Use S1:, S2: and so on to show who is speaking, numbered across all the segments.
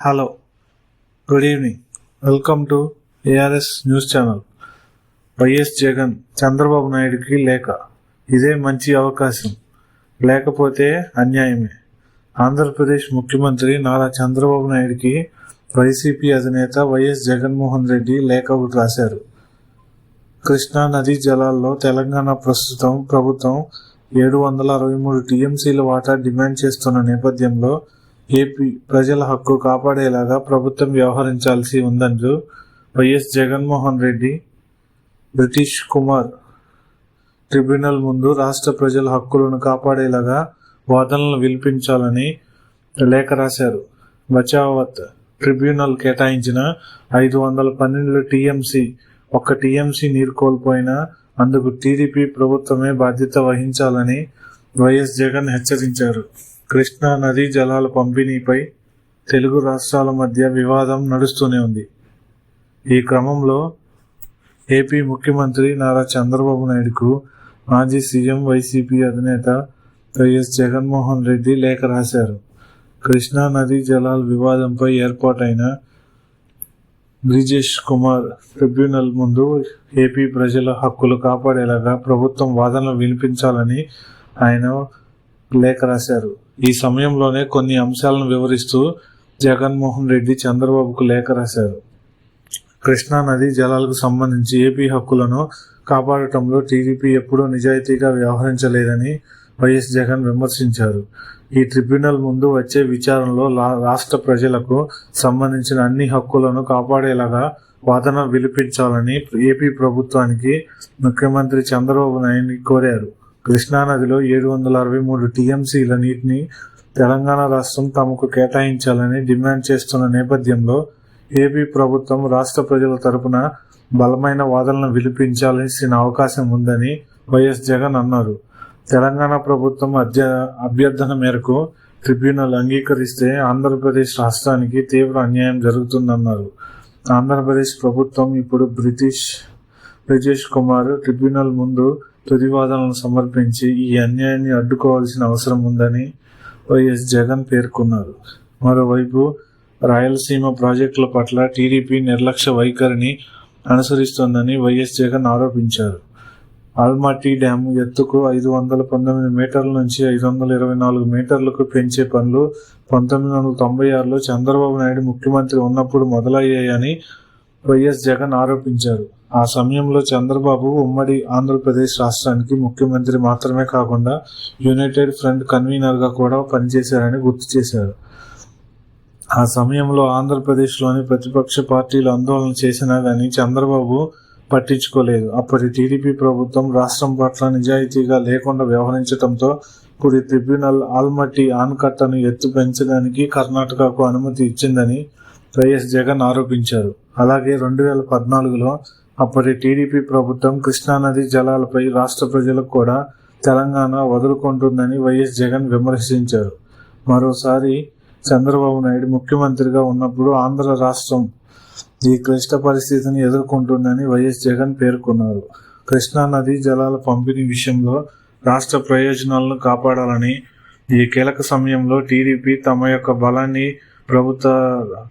S1: Hello good evening welcome to ARS news channel YS Jagan Chandrababu నాయుడుకి లేఖ ఇదే మంచి అవకాశం. లేకపోతే అన్యాయమే. ఆంధ్రప్రదేశ్ ముఖ్యమంత్రి నారా చంద్రబాబు నాయుడుకి వైసీపీ అధినేత వైఎస్ జగన్మోహన్ రెడ్డి లేఖ ఒకటి రాశారు. కృష్ణా నదీ జలాల్లో తెలంగాణ ప్రస్తుతం ప్రభుత్వం ఏడు వందల అరవై మూడు టీఎంసీల వాటా డిమాండ్ చేస్తున్న నేపథ్యంలో ఏపీ ప్రజల హక్కు కాపాడేలాగా ప్రభుత్వం వ్యవహరించాల్సి ఉందంటూ వైఎస్ జగన్మోహన్ రెడ్డి బ్రిటిష్ కుమార్ ట్రిబ్యునల్ ముందు రాష్ట్ర ప్రజల హక్కులను కాపాడేలాగా వాదనలు వినిపించాలని లేఖ రాశారు. బచావత్ ట్రిబ్యునల్ కేటాయించిన ఐదు వందల పన్నెండు టీఎంసీ ఒక్క టీఎంసీ నీరు కోల్పోయినా అందుకు టీడీపీ ప్రభుత్వమే బాధ్యత వహించాలని వైఎస్ జగన్ హెచ్చరించారు. కృష్ణా నదీ జలాల పంపిణీపై తెలుగు రాష్ట్రాల మధ్య వివాదం నడుస్తూనే ఉంది. ఈ క్రమంలో ఏపీ ముఖ్యమంత్రి నారా చంద్రబాబు నాయుడుకు మాజీ సీఎం వైసీపీ అధినేత వైఎస్ జగన్మోహన్ రెడ్డి లేఖ రాశారు. కృష్ణా నదీ జలాల వివాదంపై ఏర్పాటైన బ్రిజేష్ కుమార్ ట్రిబ్యునల్ ముందు ఏపీ ప్రజల హక్కులు కాపాడేలాగా ప్రభుత్వం వాదనలు వినిపించాలని ఆయన లేఖ రాశారు. ఈ సమయంలోనే కొన్ని అంశాలను వివరిస్తూ జగన్మోహన్ రెడ్డి చంద్రబాబుకు లేఖ రాశారు. కృష్ణా నది జలాలకు సంబంధించి ఏపీ హక్కులను కాపాడటంలో టీడీపీ ఎప్పుడూ నిజాయితీగా వ్యవహరించలేదని వైఎస్ జగన్ విమర్శించారు. ఈ ట్రిబ్యునల్ ముందు వచ్చే విచారణలో రాష్ట్ర ప్రజలకు సంబంధించిన అన్ని హక్కులను కాపాడేలాగా వాదన విలిపించాలని ఏపీ ప్రభుత్వానికి ముఖ్యమంత్రి చంద్రబాబు నాయుడు కోరారు. కృష్ణానదిలో ఏడు వందల అరవై మూడు టీఎంసీల నీటిని తెలంగాణ రాష్ట్రం తమకు కేటాయించాలని డిమాండ్ చేస్తున్న నేపథ్యంలో ఏపీ ప్రభుత్వం రాష్ట్ర ప్రజల తరపున బలమైన వాదనలను విలిపించాల్సిన అవకాశం ఉందని వైఎస్ జగన్ అన్నారు. తెలంగాణ ప్రభుత్వం అధ్య అభ్యర్థన మేరకు ట్రిబ్యునల్ అంగీకరిస్తే ఆంధ్రప్రదేశ్ రాష్ట్రానికి తీవ్ర అన్యాయం జరుగుతుందన్నారు. ఆంధ్రప్రదేశ్ ప్రభుత్వం ఇప్పుడు బ్రిటిష్ బ్రిజేష్ కుమార్ ట్రిబ్యునల్ ముందు తుదివాదనలు సమర్పించి ఈ అన్యాయాన్ని అడ్డుకోవాల్సిన అవసరం ఉందని వైఎస్ జగన్ పేర్కొన్నారు. మరోవైపు రాయలసీమ ప్రాజెక్టుల పట్ల టీడీపీ నిర్లక్ష్య వైఖరిని అనుసరిస్తోందని వైఎస్ జగన్ ఆరోపించారు. ఆల్మాటీ డ్యామ్ ఎత్తుకు ఐదు వందల పంతొమ్మిది మీటర్ల నుంచి ఐదు వందల ఇరవై నాలుగు మీటర్లకు పెంచే పనులు పంతొమ్మిది వందల తొంభై ఆరులో చంద్రబాబు నాయుడు ముఖ్యమంత్రి ఉన్నప్పుడు మొదలయ్యాయని వైఎస్ జగన్ ఆరోపించారు. ఆ సమయంలో చంద్రబాబు ఉమ్మడి ఆంధ్రప్రదేశ్ రాష్ట్రానికి ముఖ్యమంత్రి మాత్రమే కాకుండా యునైటెడ్ ఫ్రంట్ కన్వీనర్గా కూడా పనిచేశారని గుర్తు చేశారు. ఆ సమయంలో ఆంధ్రప్రదేశ్లోని ప్రతిపక్ష పార్టీలు ఆందోళన చేసినా కానీ చంద్రబాబు పట్టించుకోలేదు. అప్పటి టీడీపీ ప్రభుత్వం రాష్ట్రం పట్ల నిజాయితీగా లేకుండా వ్యవహరించడంతో ఇప్పుడు ట్రిబ్యునల్ ఆల్మట్టి ఆన్కట్టను ఎత్తు పెంచడానికి కర్ణాటకకు అనుమతి ఇచ్చిందని వైఎస్ జగన్ ఆరోపించారు. అలాగే రెండు వేల పద్నాలుగులో అప్పటి టీడీపీ ప్రభుత్వం కృష్ణానది జలాలపై రాష్ట్ర ప్రజలకు కూడా తెలంగాణ వదులుకుంటుందని వైఎస్ జగన్ విమర్శించారు. మరోసారి చంద్రబాబు నాయుడు ముఖ్యమంత్రిగా ఉన్నప్పుడు ఆంధ్ర రాష్ట్రం ఈ క్లిష్ట పరిస్థితిని ఎదుర్కొంటుందని వైఎస్ జగన్ పేర్కొన్నారు. కృష్ణానది జలాల పంపిణీ విషయంలో రాష్ట్ర ప్రయోజనాలను కాపాడాలని ఈ కీలక సమయంలో టీడీపీ తమ యొక్క బలాన్ని ప్రభుత్వ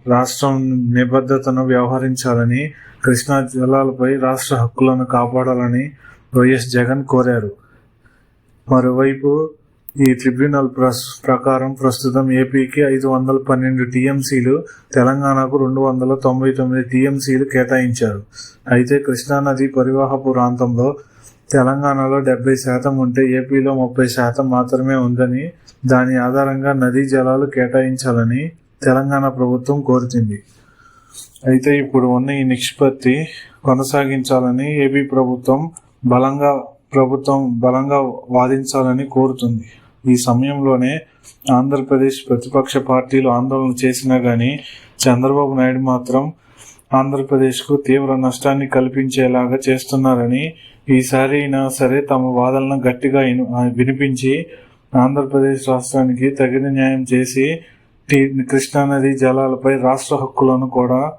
S1: రాష్ట్రం నిబద్ధతను వ్యవహరించాలని కృష్ణా జలాలపై రాష్ట్ర హక్కులను కాపాడాలని వైఎస్ జగన్ కోరారు. మరోవైపు ఈ ట్రిబ్యునల్ ప్రస్ ప్రకారం ప్రస్తుతం ఏపీకి ఐదు వందల పన్నెండు టీఎంసీలు తెలంగాణకు రెండు వందల తొంభై తొమ్మిది టీఎంసీలు కేటాయించారు. అయితే కృష్ణానది పరివాహ ప్రాంతంలో తెలంగాణలో డెబ్బై శాతం ఉంటే ఏపీలో ముప్పై శాతం మాత్రమే ఉందని దాని ఆధారంగా నదీ జలాలు కేటాయించాలని తెలంగాణ ప్రభుత్వం కోరుతుంది. అయితే ఇప్పుడు ఉన్న ఈ నిష్పత్తి కొనసాగించాలని ఏపీ ప్రభుత్వం బలంగా ప్రభుత్వం బలంగా వాదించాలని కోరుతుంది. ఈ సమయంలోనే ఆంధ్రప్రదేశ్ ప్రతిపక్ష పార్టీలు ఆందోళన చేసినా కానీ చంద్రబాబు నాయుడు మాత్రం ఆంధ్రప్రదేశ్కు తీవ్ర నష్టాన్ని కల్పించేలాగా చేస్తున్నారని ఈసారి అయినా సరే తమ వాదనలను గట్టిగా వినిపించి ఆంధ్రప్రదేశ్ రాష్ట్రానికి తగిన న్యాయం చేసి కృష్ణానది జలాలపై రాష్ట్ర హక్కులను కూడా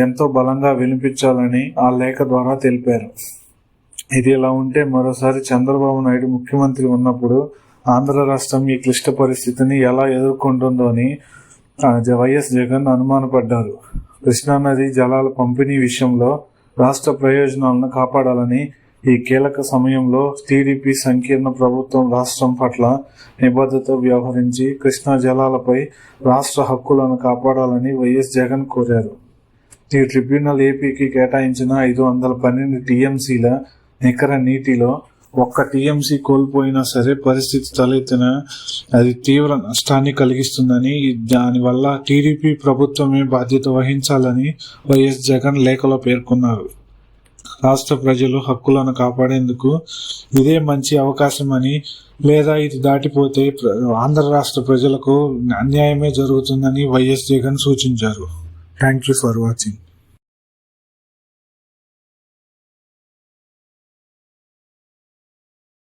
S1: ఎంతో బలంగా వినిపించాలని ఆ లేఖ ద్వారా తెలిపారు. ఇది ఇలా ఉంటే మరోసారి చంద్రబాబు నాయుడు ముఖ్యమంత్రి ఉన్నప్పుడు ఆంధ్ర రాష్ట్రం ఈ క్లిష్ట పరిస్థితిని ఎలా ఎదుర్కొంటుందో అని జ- వైఎస్ జగన్ అనుమానపడ్డారు. కృష్ణానది జలాల పంపిణీ విషయంలో రాష్ట్ర ప్రయోజనాలను కాపాడాలని ఈ కీలక సమయంలో టీడీపీ సంకీర్ణ ప్రభుత్వం రాష్ట్రం పట్ల నిబద్ధత వ్యవహరించి కృష్ణా జలాలపై రాష్ట్ర హక్కులను కాపాడాలని వైఎస్ జగన్ కోరారు. ఈ ట్రిబ్యునల్ ఏపీకి కేటాయించిన ఐదు వందల పన్నెండు టీఎంసీల నికర నీటిలో ఒక్క టీఎంసీ కోల్పోయినా సరే పరిస్థితి తలెత్తిన అది తీవ్ర నష్టాన్ని కలిగిస్తుందని దానివల్ల టీడీపీ ప్రభుత్వమే బాధ్యత వహించాలని వైఎస్ జగన్ లేఖలో పేర్కొన్నారు. రాష్ట్ర ప్రజలు హక్కులను కాపాడేందుకు ఇదే మంచి అవకాశమని లేదా ఇది దాటిపోతే ఆంధ్ర రాష్ట్ర ప్రజలకు అన్యాయమే జరుగుతుందని వైఎస్ జగన్ సూచించారు. Thank you for watching